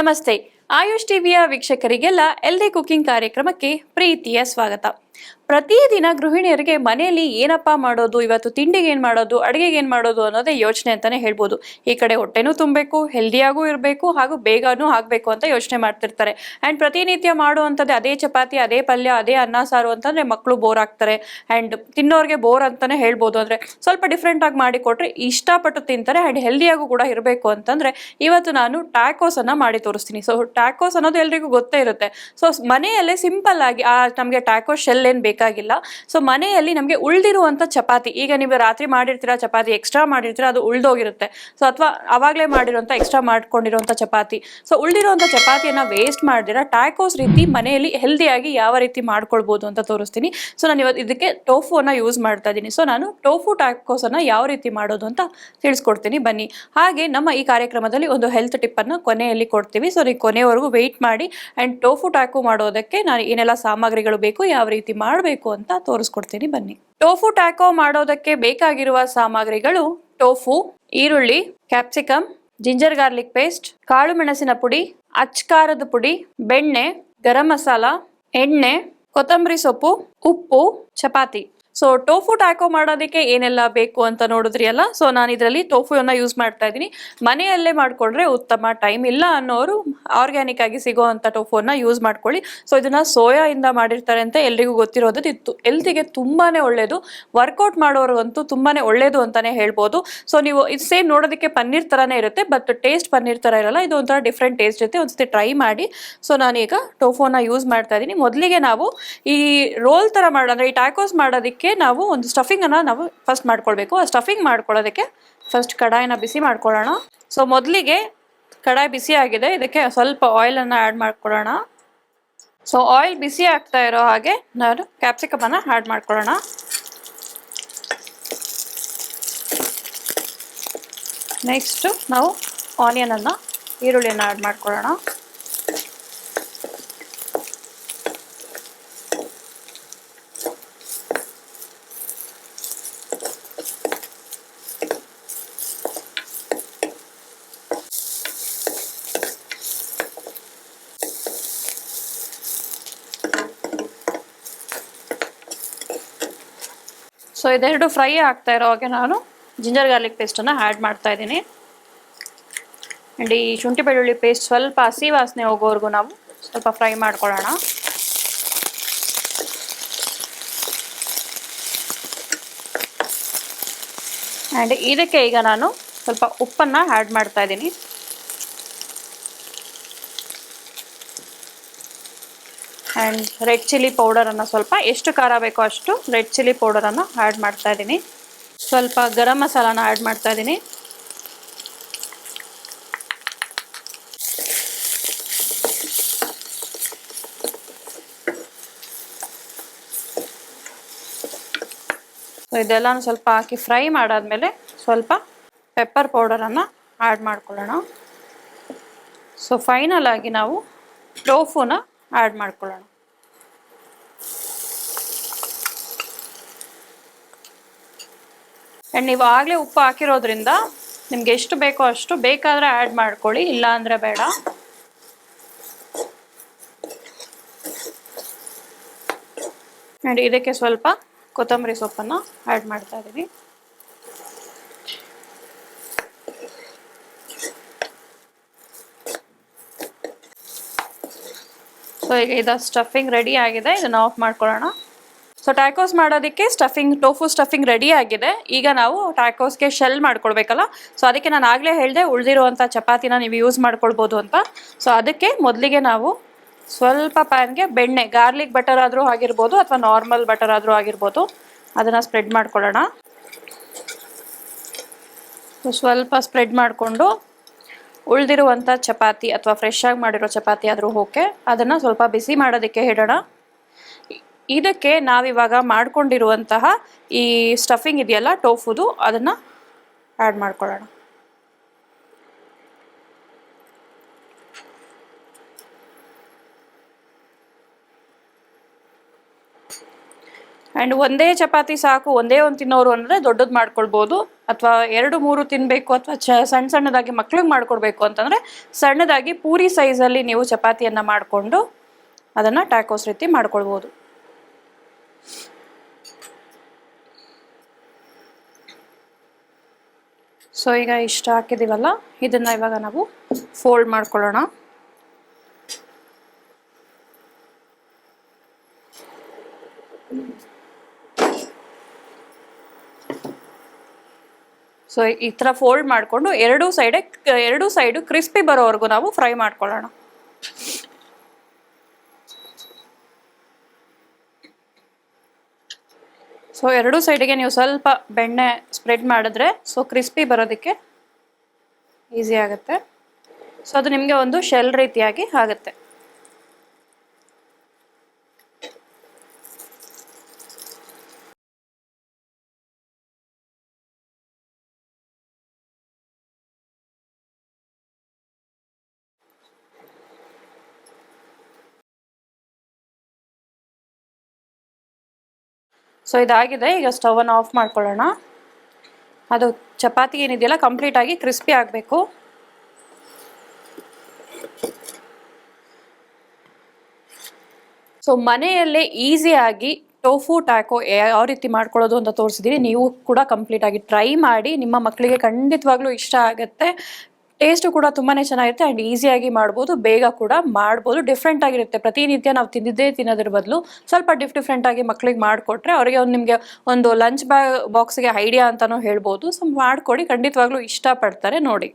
ನಮಸ್ತೆ. ಆಯುಷ್ ಟಿವಿಯ ವೀಕ್ಷಕರಿಗೆಲ್ಲ healthy cooking ಕಾರ್ಯಕ್ರಮಕ್ಕೆ ಪ್ರೀತಿಯ ಸ್ವಾಗತ. ಪ್ರತಿದಿನ ಗೃಹಿಣಿಯರಿಗೆ ಮನೆಯಲ್ಲಿ ಏನಪ್ಪ ಮಾಡೋದು, ಇವತ್ತು ತಿಂಡಿಗೆ ಏನು ಮಾಡೋದು, ಅಡುಗೆಗೆ ಏನು ಮಾಡೋದು ಅನ್ನೋದೇ ಯೋಚನೆ ಅಂತಾನೆ ಹೇಳ್ಬೋದು. ಈ ಕಡೆ ಹೊಟ್ಟೆನೂ ತುಂಬಬೇಕು ಹೆಲ್ದಿಯಾಗೂ ಇರಬೇಕು ಹಾಗೂ ಬೇಗನೂ ಆಗಬೇಕು ಅಂತ ಯೋಚನೆ ಮಾಡ್ತಿರ್ತಾರೆ. ಆ್ಯಂಡ್ ಪ್ರತಿನಿತ್ಯ ಮಾಡುವಂಥದ್ದೇ ಅದೇ ಚಪಾತಿ, ಅದೇ ಪಲ್ಯ, ಅದೇ ಅನ್ನ, ಸಾರು ಅಂತಂದರೆ ಮಕ್ಕಳು ಬೋರ್ ಆಗ್ತಾರೆ. ಆ್ಯಂಡ್ ತಿನ್ನೋರಿಗೆ ಬೋರ್ ಅಂತಾನೆ ಹೇಳ್ಬೋದು. ಅಂದರೆ ಸ್ವಲ್ಪ ಡಿಫ್ರೆಂಟಾಗಿ ಮಾಡಿ ಕೊಟ್ಟರೆ ಇಷ್ಟಪಟ್ಟು ತಿಂತಾರೆ ಆ್ಯಂಡ್ ಹೆಲ್ದಿಯಾಗೂ ಕೂಡ ಇರಬೇಕು ಅಂತಂದರೆ ಇವತ್ತು ನಾನು ಟ್ಯಾಕೋಸನ್ನು ಮಾಡಿ ತೋರಿಸ್ತೀನಿ. ಸೊ ಟ್ಯಾಕೋಸ್ ಅನ್ನೋದು ಎಲ್ರಿಗೂ ಗೊತ್ತೇ ಇರುತ್ತೆ. ಸೊ ಮನೆಯಲ್ಲೇ ಸಿಂಪಲ್ ಆಗಿ, ಆ, ನಮಗೆ ಟ್ಯಾಕೋ ಶೆಲ್ ಬೇಕಾಗಿಲ್ಲ. ಸೊ ಮನೆಯಲ್ಲಿ ನಮಗೆ ಉಳಿದಿರುವಂಥ ಚಪಾತಿ, ಈಗ ನೀವು ರಾತ್ರಿ ಮಾಡಿರ್ತೀರಾ ಚಪಾತಿ ಎಕ್ಸ್ಟ್ರಾ ಮಾಡಿರ್ತೀರಾ, ಅದು ಉಳ್ದೋಗಿರುತ್ತೆ. ಸೊ ಅಥವಾ ಅವಾಗಲೇ ಮಾಡಿರೋಂಥ ಎಕ್ಸ್ಟ್ರಾ ಮಾಡ್ಕೊಂಡಿರೋಂಥ ಚಪಾತಿ. ಸೊ ಉಳಿದಿರುವಂಥ ಚಪಾತಿಯನ್ನು ವೇಸ್ಟ್ ಮಾಡಿದಿರ ಟ್ಯಾಕೋಸ್ ರೀತಿ ಮನೆಯಲ್ಲಿ ಹೆಲ್ದಿಯಾಗಿ ಯಾವ ರೀತಿ ಮಾಡ್ಕೊಳ್ಬೋದು ಅಂತ ತೋರಿಸ್ತೀನಿ. ಸೊ ನಾನು ಇವತ್ತು ಇದಕ್ಕೆ ಟೋಫುವನ್ನು ಯೂಸ್ ಮಾಡ್ತಾ ಇದ್ದೀನಿ. ಸೊ ನಾನು ಟೋಫು ಟ್ಯಾಕೋಸನ್ನು ಯಾವ ರೀತಿ ಮಾಡೋದು ಅಂತ ತಿಳಿಸ್ಕೊಡ್ತೀನಿ. ಬನ್ನಿ. ಹಾಗೆ ನಮ್ಮ ಈ ಕಾರ್ಯಕ್ರಮದಲ್ಲಿ ಒಂದು ಹೆಲ್ತ್ ಟಿಪ್ಪನ್ನು ಕೊನೆಯಲ್ಲಿ ಕೊಡ್ತೀವಿ. ಸೊ ನೀವು ಕೊನೆಯವರೆಗೂ ವೆಯ್ಟ್ ಮಾಡಿ. ಆ್ಯಂಡ್ ಟೋಫು ಟ್ಯಾಕು ಮಾಡೋದಕ್ಕೆ ನಾನು ಏನೆಲ್ಲ ಸಾಮಗ್ರಿಗಳು ಬೇಕು, ಯಾವ ರೀತಿ ಮಾಡಬೇಕು ಅಂತ ತೋರಿಸ್ಕೊಡ್ತೀನಿ ಬನ್ನಿ. ಟೋಫು ಟ್ಯಾಕೋ ಮಾಡೋದಕ್ಕೆ ಬೇಕಾಗಿರುವ ಸಾಮಗ್ರಿಗಳು ಟೋಫು, ಈರುಳ್ಳಿ ಕ್ಯಾಪ್ಸಿಕಮ್ ಜಿಂಜರ್ ಗಾರ್ಲಿಕ್ ಪೇಸ್ಟ್, ಕಾಳು ಮೆಣಸಿನ ಪುಡಿ ಅಚ್ಕಾರದ ಪುಡಿ, ಬೆಣ್ಣೆ, ಗರಂ ಮಸಾಲ, ಎಣ್ಣೆ, ಕೊತ್ತಂಬರಿ ಸೊಪ್ಪು, ಉಪ್ಪು, ಚಪಾತಿ. ಸೊ ಟೋಫು ಟ್ಯಾಕೋ ಮಾಡೋದಕ್ಕೆ ಏನೆಲ್ಲ ಬೇಕು ಅಂತ ನೋಡಿದ್ರಿ ಅಲ್ಲ? ಸೊ ನಾನು ಇದರಲ್ಲಿ ಟೋಫುವನ್ನು ಯೂಸ್ ಮಾಡ್ತಾ ಇದ್ದೀನಿ. ಮನೆಯಲ್ಲೇ ಮಾಡಿಕೊಂಡ್ರೆ ಉತ್ತಮ ಟೈಮ್ ಇಲ್ಲ ಅನ್ನೋರು ಆರ್ಗ್ಯಾನಿಕ್ ಆಗಿ ಸಿಗೋವಂಥ ಟೋಫುವನ್ನು ಯೂಸ್ ಮಾಡ್ಕೊಳ್ಳಿ. ಸೊ ಇದನ್ನ ಇಂದ ಮಾಡಿರ್ತಾರೆ ಅಂತ ಎಲ್ರಿಗೂ ಗೊತ್ತಿರೋದು. ಇತ್ತು ಎಲ್ತಿಗೆ ತುಂಬಾನೇ ಒಳ್ಳೆಯದು ವರ್ಕೌಟ್ ಮಾಡೋರಿಗಂತೂ ತುಂಬಾನೇ ಒಳ್ಳೆಯದು ಅಂತಾನೆ ಹೇಳ್ಬೋದು. ಸೊ ನೀವು ಇದು ಸೇಮ್ ನೋಡೋದಕ್ಕೆ ಪನ್ನೀರ್ ಥರನೇ ಇರುತ್ತೆ ಬಟ್ ಟೇಸ್ಟ್ ಪನ್ನೀರ್ ಥರ ಇರಲ್ಲ. ಇದು ಒಂಥರ ಡಿಫ್ರೆಂಟ್ ಟೇಸ್ಟ್ ಇರುತ್ತೆ. ಒಂದ್ಸತಿ ಟ್ರೈ ಮಾಡಿ. ಸೊ ನಾನೀಗ ಟೋಫೋನ ಯೂಸ್ ಮಾಡ್ತಾ ಇದ್ದೀನಿ. ಮೊದಲಿಗೆ ನಾವು ಈ ರೋಲ್ ಥರ ಮಾಡೋ ಅಂದರೆ ಈ ಟ್ಯಾಕೋಸ್ ಮಾಡೋದಕ್ಕೆ ನಾವು ಒಂದು ಸ್ಟಫಿಂಗನ್ನು ನಾವು ಫಸ್ಟ್ ಮಾಡ್ಕೊಳ್ಬೇಕು. ಆ ಸ್ಟಫಿಂಗ್ ಮಾಡ್ಕೊಳ್ಳೋದಕ್ಕೆ ಫಸ್ಟ್ ಕಡಾಯಿನ ಬಿಸಿ ಮಾಡ್ಕೊಳ್ಳೋಣ. ಸೊ ಮೊದಲಿಗೆ ಕಡಾಯಿ ಬಿಸಿ ಆಗಿದೆ. ಇದಕ್ಕೆ ಸ್ವಲ್ಪ ಆಯಿಲನ್ನು ಆ್ಯಡ್ ಮಾಡ್ಕೊಳ್ಳೋಣ. ಸೊ ಆಯಿಲ್ ಬಿಸಿ ಆಗ್ತಾ ಇರೋ ಹಾಗೆ ನಾನು ಕ್ಯಾಪ್ಸಿಕಮನ್ನು ಆ್ಯಡ್ ಮಾಡ್ಕೊಳ್ಳೋಣ. ನೆಕ್ಸ್ಟು ನಾವು ಆನಿಯನನ್ನು ಈರುಳ್ಳಿಯನ್ನು ಆ್ಯಡ್ ಮಾಡ್ಕೊಳ್ಳೋಣ. ಇದೆರಡು ಫ್ರೈ ಆಗ್ತಾ ಇರೋ ಹಾಗೆ ನಾನು ಜಿಂಜರ್ ಗಾರ್ಲಿಕ್ ಪೇಸ್ಟನ್ನು ಆ್ಯಡ್ ಮಾಡ್ತಾ ಇದ್ದೀನಿ ಆ್ಯಂಡ್ ಈ ಶುಂಠಿ ಬೆಳ್ಳುಳ್ಳಿ ಪೇಸ್ಟ್ ಸ್ವಲ್ಪ ಹಸಿ ವಾಸನೆ ಹೋಗೋವರೆಗೂ ನಾವು ಸ್ವಲ್ಪ ಫ್ರೈ ಮಾಡ್ಕೊಳ್ಳೋಣ ಆ್ಯಂಡ್ ಇದಕ್ಕೆ ಈಗ ನಾನು ಸ್ವಲ್ಪ ಉಪ್ಪನ್ನು ಆ್ಯಡ್ ಮಾಡ್ತಾ ಇದ್ದೀನಿ ಆ್ಯಂಡ್ ರೆಡ್ ಚಿಲ್ಲಿ ಪೌಡರನ್ನು ಸ್ವಲ್ಪ, ಎಷ್ಟು ಖಾರ ಬೇಕೋ ಅಷ್ಟು ರೆಡ್ ಚಿಲ್ಲಿ ಪೌಡರನ್ನು ಆ್ಯಡ್ ಮಾಡ್ತಾ ಇದ್ದೀನಿ. ಸ್ವಲ್ಪ ಗರಂ ಮಸಾಲಾನ ಆ್ಯಡ್ ಮಾಡ್ತಾ ಇದ್ದೀನಿ. ಇದೆಲ್ಲನೂ ಸ್ವಲ್ಪ ಹಾಕಿ ಫ್ರೈ ಮಾಡಾದ್ಮೇಲೆ ಸ್ವಲ್ಪ ಪೆಪ್ಪರ್ ಪೌಡರನ್ನು ಆ್ಯಡ್ ಮಾಡ್ಕೊಳ್ಳೋಣ. ಸೊ ಫೈನಲ್ ಆಗಿ ನಾವು ಟೋಫುನ ಆ್ಯಡ್ ಮಾಡ್ಕೊಳ್ಳೋಣ. ಆ್ಯಂಡ್ ನೀವು ಆಗಲೇ ಉಪ್ಪು ಹಾಕಿರೋದ್ರಿಂದ ನಿಮ್ಗೆ ಎಷ್ಟು ಬೇಕೋ ಅಷ್ಟು ಬೇಕಾದರೆ ಆ್ಯಡ್ ಮಾಡ್ಕೊಳ್ಳಿ ಇಲ್ಲ ಅಂದರೆ ಬೇಡ. ಆ್ಯಂಡ್ ಇದಕ್ಕೆ ಸ್ವಲ್ಪ ಕೊತ್ತಂಬರಿ ಸೊಪ್ಪನ್ನು ಆ್ಯಡ್ ಮಾಡ್ತಾ ಇದ್ದೀನಿ ಸೊ ಈಗ ಇದು ಸ್ಟಫಿಂಗ್ ರೆಡಿ ಆಗಿದೆ. ಇದನ್ನು ಆಫ್ ಮಾಡ್ಕೊಳ್ಳೋಣ. ಸೊ ಟ್ಯಾಕೋಸ್ ಮಾಡೋದಕ್ಕೆ ಸ್ಟಫಿಂಗ್ ಟೋಫು ಸ್ಟಫಿಂಗ್ ರೆಡಿ ಆಗಿದೆ. ಈಗ ನಾವು ಟ್ಯಾಕೋಸ್ಗೆ ಶೆಲ್ ಮಾಡ್ಕೊಳ್ಬೇಕಲ್ಲ? ಸೊ ಅದಕ್ಕೆ ನಾನು ಆಗಲೇ ಹೇಳಿದೆ ಉಳಿದಿರುವಂಥ ಚಪಾತಿನ ನೀವು ಯೂಸ್ ಮಾಡ್ಕೊಳ್ಬೋದು ಅಂತ. ಸೊ ಅದಕ್ಕೆ ಮೊದಲಿಗೆ ನಾವು ಸ್ವಲ್ಪ ಪ್ಯಾನ್ಗೆ ಬೆಣ್ಣೆ ಗಾರ್ಲಿಕ್ ಬಟರ್ ಆದರೂ ಆಗಿರ್ಬೋದು ಅಥವಾ ನಾರ್ಮಲ್ ಬಟರ್ ಆದರೂ ಆಗಿರ್ಬೋದು. ಅದನ್ನು ಸ್ಪ್ರೆಡ್ ಮಾಡ್ಕೊಳ್ಳೋಣ. ಸ್ವಲ್ಪ ಸ್ಪ್ರೆಡ್ ಮಾಡಿಕೊಂಡು ಉಳಿದಿರುವಂಥ ಚಪಾತಿ ಅಥವಾ ಫ್ರೆಶ್ ಆಗಿ ಮಾಡಿರೋ ಚಪಾತಿ ಆದರೂ ಓಕೆ ಅದನ್ನು ಸ್ವಲ್ಪ ಬಿಸಿ ಮಾಡೋದಕ್ಕೆ ಇಡೋಣ ಇದಕ್ಕೆ ನಾವಿವಾಗ ಮಾಡ್ಕೊಂಡಿರುವಂತಹ ಈ ಸ್ಟಫಿಂಗ್ ಇದೆಯಲ್ಲ ಟೋಫುದು ಅದನ್ನು ಆ್ಯಡ್ ಮಾಡ್ಕೊಳ್ಳೋಣ. ಆ್ಯಂಡ್ ಒಂದೇ ಚಪಾತಿ ಸಾಕು, ಒಂದೇ ಒಂದು ತಿನ್ನೋರು ಅಂದರೆ ದೊಡ್ಡದು ಮಾಡ್ಕೊಳ್ಬೋದು. ಅಥವಾ ಎರಡು ಮೂರು ತಿನ್ನಬೇಕು ಅಥವಾ ಚ ಸಣ್ಣ ಸಣ್ಣದಾಗಿ ಮಕ್ಳಿಗೆ ಮಾಡಿಕೊಡ್ಬೇಕು ಅಂತಂದರೆ ಸಣ್ಣದಾಗಿ ಪೂರಿ ಸೈಜಲ್ಲಿ ನೀವು ಚಪಾತಿಯನ್ನು ಮಾಡಿಕೊಂಡು ಅದನ್ನು ಟ್ಯಾಕೋಸ್ ರೀತಿ ಮಾಡ್ಕೊಳ್ಬೋದು. ಸೊ ಈಗ ಇಷ್ಟ ಹಾಕಿದ್ದೀವಲ್ಲ ಇದನ್ನ ಇವಾಗ ನಾವು ಫೋಲ್ಡ್ ಮಾಡ್ಕೊಳ್ಳೋಣ. ಸೊ ಈ ಥರ ಫೋಲ್ಡ್ ಮಾಡಿಕೊಂಡು ಎರಡೂ ಸೈಡೆ ಎರಡೂ ಸೈಡು ಕ್ರಿಸ್ಪಿ ಬರೋವರೆಗೂ ನಾವು ಫ್ರೈ ಮಾಡ್ಕೊಳ್ಳೋಣ. ಸೊ ಎರಡೂ ಸೈಡಿಗೆ ನೀವು ಸ್ವಲ್ಪ ಬೆಣ್ಣೆ ಸ್ಪ್ರೆಡ್ ಮಾಡಿದ್ರೆ ಸೊ ಕ್ರಿಸ್ಪಿ ಬರೋದಕ್ಕೆ ಈಸಿ ಆಗುತ್ತೆ. ಸೊ ಅದು ನಿಮಗೆ ಒಂದು ಶೆಲ್ ರೀತಿಯಾಗಿ ಆಗುತ್ತೆ. ಸೊ ಇದಾಗಿದೆ. ಈಗ ಸ್ಟವನ್ನು ಆಫ್ ಮಾಡ್ಕೊಳ್ಳೋಣ. ಅದು ಚಪಾತಿ ಏನಿದೆಯಲ್ಲ ಕಂಪ್ಲೀಟಾಗಿ ಕ್ರಿಸ್ಪಿ ಆಗಬೇಕು. ಸೊ ಮನೆಯಲ್ಲೇ ಈಸಿಯಾಗಿ ಟೋಫು ಟ್ಯಾಕೋ ಯಾವ ರೀತಿ ಮಾಡ್ಕೊಳ್ಳೋದು ಅಂತ ತೋರಿಸಿದ್ದೀನಿ ನೀವು ಕೂಡ ಕಂಪ್ಲೀಟ್ ಆಗಿ ಟ್ರೈ ಮಾಡಿ. ನಿಮ್ಮ ಮಕ್ಕಳಿಗೆ ಖಂಡಿತವಾಗ್ಲೂ ಇಷ್ಟ ಆಗುತ್ತೆ. ಟೇಸ್ಟು ಕೂಡ ತುಂಬಾನೇ ಚೆನ್ನಾಗಿರುತ್ತೆ ಆ್ಯಂಡ್ ಈಸಿಯಾಗಿ ಮಾಡಬಹುದು ಬೇಗ ಕೂಡ ಮಾಡಬಹುದು ಡಿಫ್ರೆಂಟ್ ಆಗಿರುತ್ತೆ. ಪ್ರತಿನಿತ್ಯ ನಾವು ತಿಂದಿದ್ದೇ ತಿನ್ನೋದ್ರ ಬದಲು ಸ್ವಲ್ಪ ಡಿಫ್ ಡಿಫ್ರೆಂಟ್ ಆಗಿ ಮಕ್ಕಳಿಗೆ ಮಾಡಿಕೊಟ್ರೆ ಅವರಿಗೆ ಒಂದು ನಿಮಗೆ ಒಂದು ಲಂಚ್ ಬ್ಯಾ ಬಾಕ್ಸ್ಗೆ ಐಡಿಯಾ ಅಂತಲೂ ಹೇಳ್ಬೋದು. ಸೊ ಮಾಡಿಕೊಡಿ. ಖಂಡಿತವಾಗ್ಲೂ ಇಷ್ಟಪಡ್ತಾರೆ. ನೋಡಿ.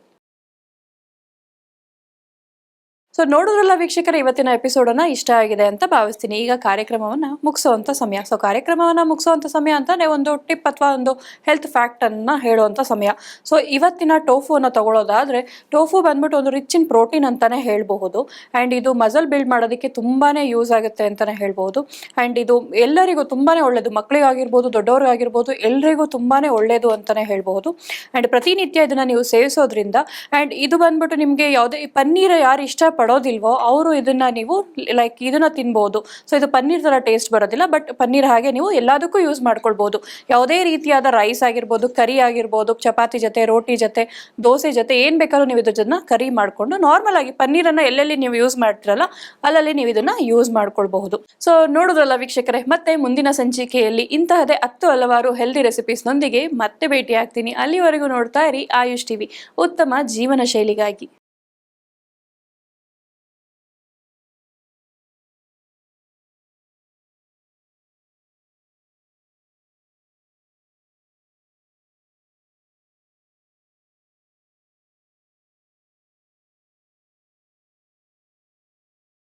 ಸೊ ನೋಡಿದ್ರಲ್ಲ ವೀಕ್ಷಕರ, ಇವತ್ತಿನ ಎಪಿಸೋಡನ್ನ ಇಷ್ಟ ಆಗಿದೆ ಅಂತ ಭಾವಿಸ್ತೀನಿ. ಈಗ ಕಾರ್ಯಕ್ರಮವನ್ನ ಮುಗಿಸುವಂತ ಸಮಯ. ಸೊ ಕಾರ್ಯಕ್ರಮವನ್ನ ಮುಗಿಸುವಂತ ಸಮಯ ಅಂತಾನೆ ಒಂದು ಟಿಪ್ ಅಥವಾ ಒಂದು ಹೆಲ್ತ್ ಫ್ಯಾಕ್ಟ್ ಅನ್ನ ಹೇಳುವಂತ ಸಮಯ. ಸೊ ಇವತ್ತಿನ ಟೋಫು ಅನ್ನ ತಗೊಳ್ಳೋದಾದ್ರೆ ಟೋಫು ಬಂದ್ಬಿಟ್ಟು ಒಂದು ರಿಚ್ ಇನ್ ಪ್ರೋಟೀನ್ ಅಂತಾನೆ ಹೇಳಬಹುದು. ಅಂಡ್ ಇದು ಮಸಲ್ ಬಿಲ್ಡ್ ಮಾಡೋದಕ್ಕೆ ತುಂಬಾನೇ ಯೂಸ್ ಆಗುತ್ತೆ ಅಂತಾನೆ ಹೇಳ್ಬಹುದು. ಅಂಡ್ ಇದು ಎಲ್ಲರಿಗೂ ತುಂಬಾನೇ ಒಳ್ಳೇದು. ಮಕ್ಕಳಿಗಾಗಿರ್ಬೋದು ದೊಡ್ಡವ್ರಿಗಾಗಿರ್ಬೋದು ಎಲ್ರಿಗೂ ತುಂಬಾನೇ ಒಳ್ಳೇದು ಅಂತಾನೆ ಹೇಳ್ಬಹುದು. ಅಂಡ್ ಪ್ರತಿನಿತ್ಯ ಇದನ್ನ ನೀವು ಸೇವಿಸೋದ್ರಿಂದ ಅಂಡ್ ಇದು ಬಂದ್ಬಿಟ್ಟು ನಿಮಗೆ ಯಾವುದೇ, ಪನ್ನೀರ್ ಯಾರು ಇಷ್ಟ ಪಡೋದಿಲ್ವೋ, ಅವರು ಇದನ್ನ ನೀವು ಲೈಕ್ ಇದನ್ನ ತಿನ್ಬೋದು. ಸೊ ಇದು ಪನ್ನೀರ್ ತರ ಟೇಸ್ಟ್ ಬರೋದಿಲ್ಲ ಬಟ್ ಪನ್ನೀರ್ ಹಾಗೆ ನೀವು ಎಲ್ಲದಕ್ಕೂ ಯೂಸ್ ಮಾಡ್ಕೊಳ್ಬಹುದು ಯಾವುದೇ ರೀತಿಯಾದ ರೈಸ್ ಆಗಿರ್ಬೋದು, ಕರಿ ಆಗಿರ್ಬೋದು, ಚಪಾತಿ ಜೊತೆ, ರೋಟಿ ಜೊತೆ, ದೋಸೆ ಜೊತೆ, ಏನ್ ಬೇಕಾದ್ರೂ ನೀವು ಇದನ್ನ ಕರಿ ಮಾಡ್ಕೊಂಡು ನಾರ್ಮಲ್ ಆಗಿ ಪನ್ನೀರನ್ನ ಎಲ್ಲೆಲ್ಲಿ ನೀವು ಯೂಸ್ ಮಾಡ್ತಿರಲ್ಲ, ಅಲ್ಲಲ್ಲಿ ನೀವು ಇದನ್ನ ಯೂಸ್ ಮಾಡ್ಕೊಳ್ಬಹುದು. ಸೊ ನೋಡುದ್ರಲ್ಲ ವೀಕ್ಷಕರೇ, ಮತ್ತೆ ಮುಂದಿನ ಸಂಚಿಕೆಯಲ್ಲಿ ಇಂತಹದೇ ಹತ್ತು ಹಲವಾರು ಹೆಲ್ದಿ ರೆಸಿಪೀಸ್ನೊಂದಿಗೆ ಮತ್ತೆ ಭೇಟಿ ಆಗ್ತೀನಿ ಅಲ್ಲಿವರೆಗೂ ನೋಡ್ತಾ ಇರಿ ಆಯುಷ್ ಟಿವಿ, ಉತ್ತಮ ಜೀವನ ಶೈಲಿಗಾಗಿ.